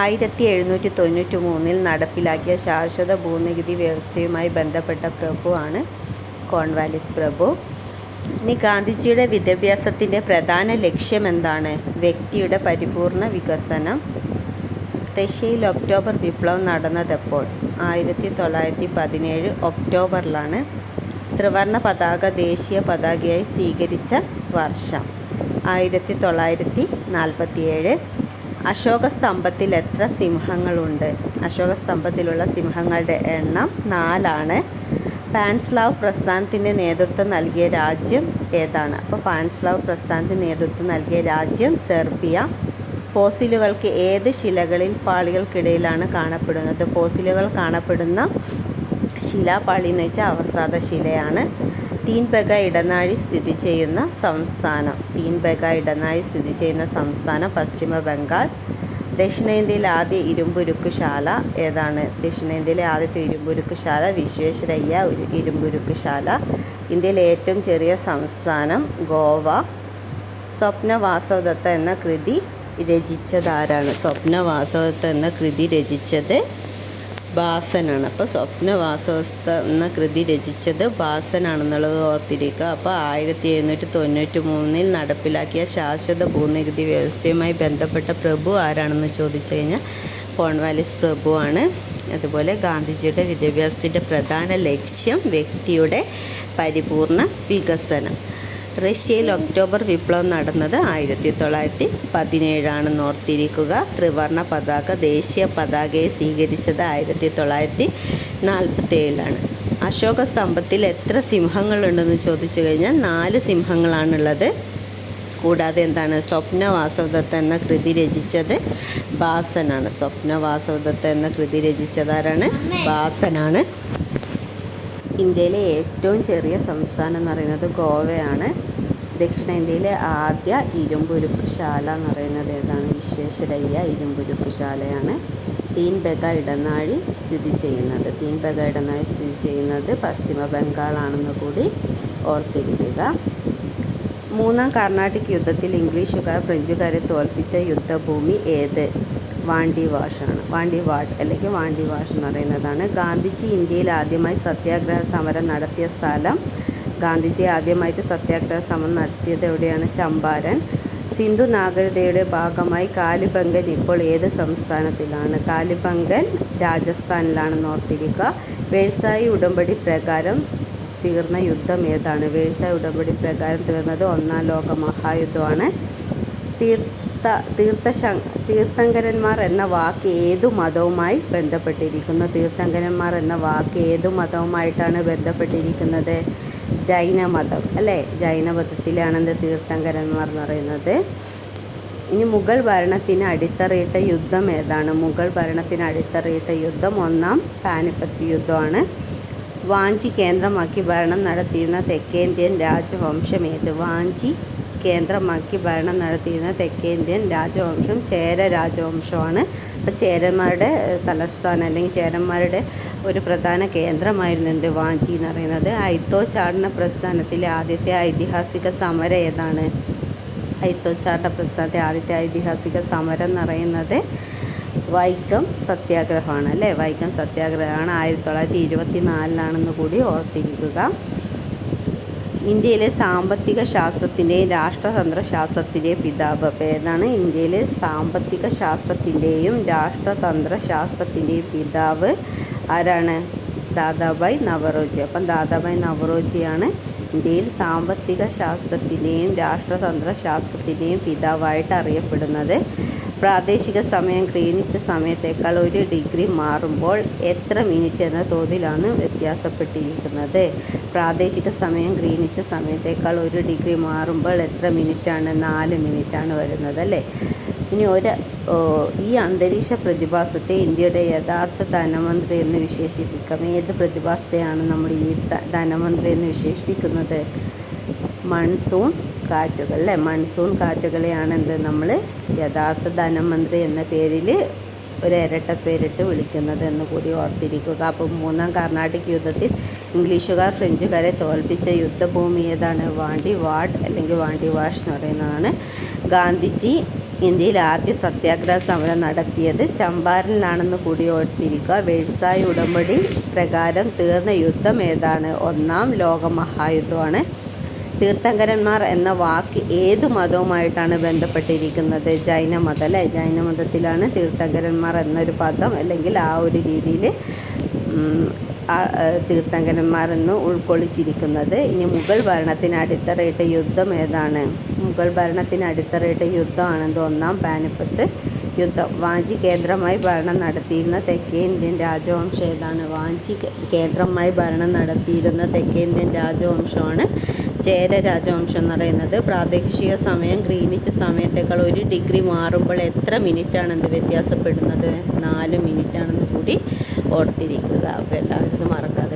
ആയിരത്തി എഴുന്നൂറ്റി തൊണ്ണൂറ്റി മൂന്നിൽ നടപ്പിലാക്കിയ ശാശ്വത ഭൂനികുതി വ്യവസ്ഥയുമായി ബന്ധപ്പെട്ട പ്രഭുവാണ് കോൺവാലിസ് പ്രഭു. ഇനി ഗാന്ധിജിയുടെ വിദ്യാഭ്യാസത്തിന്റെ പ്രധാന ലക്ഷ്യം എന്താണ് വ്യക്തിയുടെ പരിപൂർണ വികസനം. റഷ്യയിൽ ഒക്ടോബർ വിപ്ലവം നടന്നതെപ്പോൾ? ആയിരത്തി തൊള്ളായിരത്തി പതിനേഴ് ഒക്ടോബറിലാണ് ത്രിവർണ പതാക ദേശീയ പതാകയായി സ്വീകരിച്ച വർഷം. ആയിരത്തി തൊള്ളായിരത്തി നാൽപ്പത്തിയേഴ് അശോക സ്തംഭത്തിൽ എത്ര സിംഹങ്ങളുണ്ട്? അശോകസ്തംഭത്തിലുള്ള സിംഹങ്ങളുടെ എണ്ണം നാലാണ്. പാൻസ്ലാവ് പ്രസ്ഥാനത്തിന്റെ നേതൃത്വം നൽകിയ രാജ്യം ഏതാണ്? അപ്പോൾ പാൻസ്ലാവ് പ്രസ്ഥാനത്തിന് നേതൃത്വം നൽകിയ രാജ്യം സെർബിയ. ഫോസിലുകൾക്ക് ഏത് ശിലകളിൽ പാളികൾക്കിടയിലാണ് കാണപ്പെടുന്നത്? ഫോസിലുകൾ കാണപ്പെടുന്ന ശിലാപാളി എന്ന് വെച്ചാൽ അവസാദ ശിലയാണ് തീൻബഗ ഇടനാഴി സ്ഥിതി ചെയ്യുന്ന സംസ്ഥാനം. തീൻബഗ ഇടനാഴി സ്ഥിതി ചെയ്യുന്ന സംസ്ഥാനം പശ്ചിമ ബംഗാൾ. ദക്ഷിണേന്ത്യയിലെ ആദ്യ ഇരുമ്പുരുക്കുശാല ഏതാണ്? ദക്ഷിണേന്ത്യയിലെ ആദ്യത്തെ ഇരുമ്പുരുക്കുശാല വിശ്വേശ്വരയ്യ ഇരുമ്പുരുക്കുശാല ഇന്ത്യയിലെ ഏറ്റവും ചെറിയ സംസ്ഥാനം ഗോവ. സ്വപ്ന വാസവദത്ത എന്ന കൃതി രചിച്ചതാരാണ് സ്വപ്ന വാസവദത്ത എന്ന കൃതി രചിച്ചത് ഭാസനാണ് അപ്പോൾ സ്വപ്ന വാസവസ്ഥ എന്ന കൃതി രചിച്ചത് ഭാസനാണെന്നുള്ളത് ഓർത്തിരിക്കുക. അപ്പോൾ ആയിരത്തി എഴുന്നൂറ്റി തൊണ്ണൂറ്റി മൂന്നിൽ നടപ്പിലാക്കിയ ശാശ്വത ഭൂനികുതി വ്യവസ്ഥയുമായി ബന്ധപ്പെട്ട പ്രഭു ആരാണെന്ന് ചോദിച്ചു കഴിഞ്ഞാൽ കോൺവാലിസ് പ്രഭുവാണ്. അതുപോലെ ഗാന്ധിജിയുടെ വിദ്യാഭ്യാസത്തിന്റെ പ്രധാന ലക്ഷ്യം വ്യക്തിയുടെ പരിപൂർണ വികസനം. റഷ്യയിൽ ഒക്ടോബർ വിപ്ലവം നടന്നത് ആയിരത്തി തൊള്ളായിരത്തി പതിനേഴാണെന്ന് ഓർത്തിരിക്കുക ത്രിവർണ പതാക ദേശീയ പതാകയെ സ്വീകരിച്ചത് ആയിരത്തി തൊള്ളായിരത്തി നാൽപ്പത്തി ഏഴിലാണ് അശോക സ്തംഭത്തിൽ എത്ര സിംഹങ്ങളുണ്ടെന്ന് ചോദിച്ചു കഴിഞ്ഞാൽ നാല് സിംഹങ്ങളാണുള്ളത്. കൂടാതെ എന്താണ് സ്വപ്ന വാസവദത്ത എന്ന കൃതി രചിച്ചത് ഭാസനാണ് സ്വപ്ന വാസവദത്ത എന്ന കൃതി രചിച്ചതാരാണ് ഭാസനാണ് ഇന്ത്യയിലെ ഏറ്റവും ചെറിയ സംസ്ഥാനം എന്ന് പറയുന്നത് ഗോവയാണ്. ദക്ഷിണേന്ത്യയിലെ ആദ്യ ഇരുമ്പുരുക്കുശാല എന്ന് പറയുന്നത് ഏതാണ്? വിശ്വേശ്വരയ്യ ഇരുമ്പുരുക്കുശാലയാണ് തീൻബഗ ഇടനാഴി സ്ഥിതി ചെയ്യുന്നത്. തീൻബഗ ഇടനാഴി സ്ഥിതി ചെയ്യുന്നത് പശ്ചിമ ബംഗാളാണെന്ന് കൂടി ഓർത്തിരിക്കുക. മൂന്നാം കർണാട്ടിക് യുദ്ധത്തിൽ ഇംഗ്ലീഷുകാർ ഫ്രഞ്ചുകാരെ തോൽപ്പിച്ച യുദ്ധഭൂമി ഏത്? വാണ്ടി വാഷാണ് വാണ്ടി വാട്ട് അല്ലെങ്കിൽ വാണ്ടി വാഷ് എന്ന് പറയുന്നതാണ്. ഗാന്ധിജി ഇന്ത്യയിൽ ആദ്യമായി സത്യാഗ്രഹ സമരം നടത്തിയ സ്ഥലം. ഗാന്ധിജി ആദ്യമായിട്ട് സത്യാഗ്രഹ സമരം നടത്തിയത് എവിടെയാണ്? ചമ്പാരൻ. സിന്ധു നാഗരികതയുടെ ഭാഗമായി കാലിബംഗൻ ഇപ്പോൾ ഏത് സംസ്ഥാനത്തിലാണ്? കാലിബംഗൻ രാജസ്ഥാനിലാണ് ഓർത്തിരിക്കുക. വേഴ്സായി ഉടമ്പടി പ്രകാരം തീർന്ന യുദ്ധം ഏതാണ്? വേഴ്സായി ഉടമ്പടി പ്രകാരം തീർന്നത് ഒന്നാം ലോക മഹായുദ്ധമാണ്. തീർത്ഥ തീർത്ഥശ തീർത്ഥങ്കരന്മാർ എന്ന വാക്ക് ഏതു മതവുമായി ബന്ധപ്പെട്ടിരിക്കുന്നു? തീർത്ഥങ്കരന്മാർ എന്ന വാക്ക് ഏതു മതവുമായിട്ടാണ് ബന്ധപ്പെട്ടിരിക്കുന്നത്? ജൈനമതം അല്ലേ? ജൈനമതത്തിലാണ് എന്ത് തീർത്ഥങ്കരന്മാർ എന്ന് പറയുന്നത്. ഇനി മുഗൾ ഭരണത്തിന് അടിത്തറയിട്ട യുദ്ധം ഏതാണ്? മുഗൾ ഭരണത്തിന് അടിത്തറയിട്ട യുദ്ധം ഒന്നാം പാനിപ്പത്ത് യുദ്ധമാണ്. വാഞ്ചി കേന്ദ്രമാക്കി ഭരണം നടത്തിയിരുന്ന തെക്കേന്ത്യൻ രാജവംശം ഏത്? വാഞ്ചി കേന്ദ്രമാക്കി ഭരണം നടത്തിയിരുന്ന തെക്കേന്ത്യൻ രാജവംശം ചേര രാജവംശമാണ്. അപ്പോൾ ചേരന്മാരുടെ തലസ്ഥാനം അല്ലെങ്കിൽ ചേരന്മാരുടെ ഒരു പ്രധാന കേന്ദ്രമായിരുന്നുണ്ട് വാഞ്ചി എന്ന് പറയുന്നത്. ഐത്തോ ചാടന പ്രസ്ഥാനത്തിലെ ആദ്യത്തെ ഐതിഹാസിക സമരം ഏതാണ്? ഐത്തോ ചാടന പ്രസ്ഥാനത്തെ ആദ്യത്തെ ഐതിഹാസിക സമരം എന്ന് പറയുന്നത് വൈക്കം സത്യാഗ്രഹമാണ് അല്ലേ? വൈക്കം സത്യാഗ്രഹമാണ് ആയിരത്തി തൊള്ളായിരത്തി ഇരുപത്തി നാലിലാണെന്ന് കൂടി ഓർത്തിരിക്കുക. ഇന്ത്യയിലെ സാമ്പത്തിക ശാസ്ത്രത്തിന്റെയും രാഷ്ട്രതന്ത്ര ശാസ്ത്രത്തിന്റെയും പിതാവ് ഏതാണ്? ഇന്ത്യയിലെ സാമ്പത്തിക ശാസ്ത്രത്തിന്റെയും രാഷ്ട്രതന്ത്ര ശാസ്ത്രത്തിന്റെയും പിതാവ് ആരാണ്? ദാദാബായ് നവറോജി. അപ്പം ദാദാബായ് നവറോജിയാണ് ഇന്ത്യയിൽ സാമ്പത്തിക ശാസ്ത്രത്തിന്റെയും രാഷ്ട്രതന്ത്ര ശാസ്ത്രത്തിന്റെയും പിതാവായിട്ട് അറിയപ്പെടുന്നത്. പ്രാദേശിക സമയം ഗ്രീനിച്ച് സമയത്തേക്കാൾ ഒരു ഡിഗ്രി മാറുമ്പോൾ എത്ര മിനിറ്റ് എന്ന തോതിലാണ് വ്യത്യാസപ്പെട്ടിരിക്കുന്നത്. പ്രാദേശിക സമയം ഗ്രീനിച്ച് സമയത്തേക്കാൾ ഒരു ഡിഗ്രി മാറുമ്പോൾ എത്ര മിനിറ്റാണ്? നാല് മിനിറ്റാണ് വരുന്നത് അല്ലേ? ഇനി ഒരു ഈ അന്തരീക്ഷ പ്രതിഭാസത്തെ ഇന്ത്യയുടെ യഥാർത്ഥ ധനമന്ത്രി എന്ന് വിശേഷിപ്പിക്കാം. ഏത് പ്രതിഭാസത്തെയാണ് നമ്മൾ ഈ ധനമന്ത്രി എന്ന് വിശേഷിപ്പിക്കുന്നത്? മൺസൂൺ കാറ്റുകൾ അല്ലേ? മൺസൂൺ കാറ്റുകളെയാണ് എന്ത് നമ്മൾ യഥാർത്ഥ ധനമന്ത്രി എന്ന പേരിൽ ഒരു ഇരട്ട പേരിട്ട് വിളിക്കുന്നത് എന്ന് കൂടി ഓർത്തിരിക്കുക. അപ്പോൾ മൂന്നാം കർണാട്ടിക് യുദ്ധത്തിൽ ഇംഗ്ലീഷുകാർ ഫ്രഞ്ചുകാരെ തോൽപ്പിച്ച യുദ്ധഭൂമി ഏതാണ്? വാണ്ടി വാഡ് അല്ലെങ്കിൽ വാണ്ടി വാഷ് എന്ന് പറയുന്നതാണ്. ഗാന്ധിജി ഇന്ത്യയിൽ ആദ്യ സത്യാഗ്രഹ സമരം നടത്തിയത് ചമ്പാരനിലാണെന്ന് കൂടി ഓർത്തിരിക്കുക വേഴ്സായ ഉടമ്പടി പ്രകാരം തീർന്ന യുദ്ധം ഏതാണ്? ഒന്നാം ലോക മഹായുദ്ധമാണ് തീർത്ഥങ്കരന്മാർ എന്ന വാക്ക് ഏത് മതവുമായിട്ടാണ് ബന്ധപ്പെട്ടിരിക്കുന്നത്? ജൈനമതം അല്ലേ? ജൈനമതത്തിലാണ് തീർത്ഥങ്കരന്മാർ എന്നൊരു പദം അല്ലെങ്കിൽ ആ ഒരു രീതിയിൽ തീർത്ഥങ്കരന്മാരെന്ന് ഉൾക്കൊള്ളിച്ചിരിക്കുന്നത്. ഇനി മുഗൾ ഭരണത്തിന് അടിത്തറയിട്ട യുദ്ധം ഏതാണ്? മുഗൾ ഭരണത്തിന് അടിത്തറയിട്ട യുദ്ധമാണെന്ന് ഒന്നാം പാനിപ്പത്ത് യുദ്ധം. വാഞ്ചി കേന്ദ്രമായി ഭരണം നടത്തിയിരുന്ന തെക്കേ ഇന്ത്യൻ രാജവംശം ഏതാണ്? വാഞ്ചി കേന്ദ്രമായി ഭരണം നടത്തിയിരുന്ന തെക്കേ ഇന്ത്യൻ രാജവംശമാണ് ചേര രാജവംശം എന്ന് പറയുന്നത്. പ്രാദേശിക സമയം ഗ്രീനിച്ച് സമയത്തേക്കാൾ ഒരു ഡിഗ്രി മാറുമ്പോൾ എത്ര മിനിറ്റ് ഇത് വ്യത്യാസപ്പെടുന്നത്? നാല് മിനിറ്റാണെന്ന് കൂടി ഓർത്തിരിക്കുക. അപ്പോൾ എല്ലാവരും മറക്കാതെ